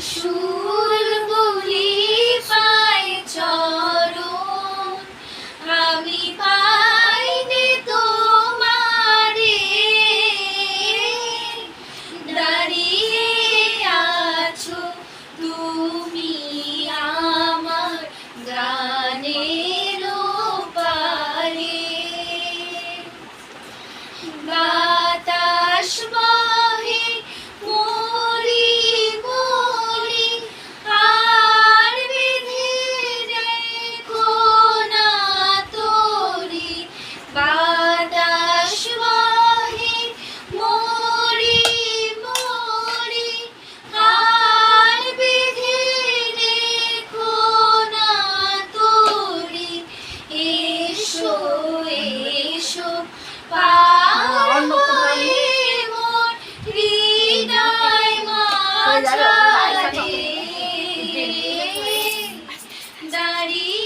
সুর বলি পাই চরণ। আমি পাইনি তোমারে। দাঁড়িয়ে আছো তুমি আমার গানের পারে বাতাস আচ্ছা, আচ্ছা, আচ্ছা, দাঁড়িয়ে।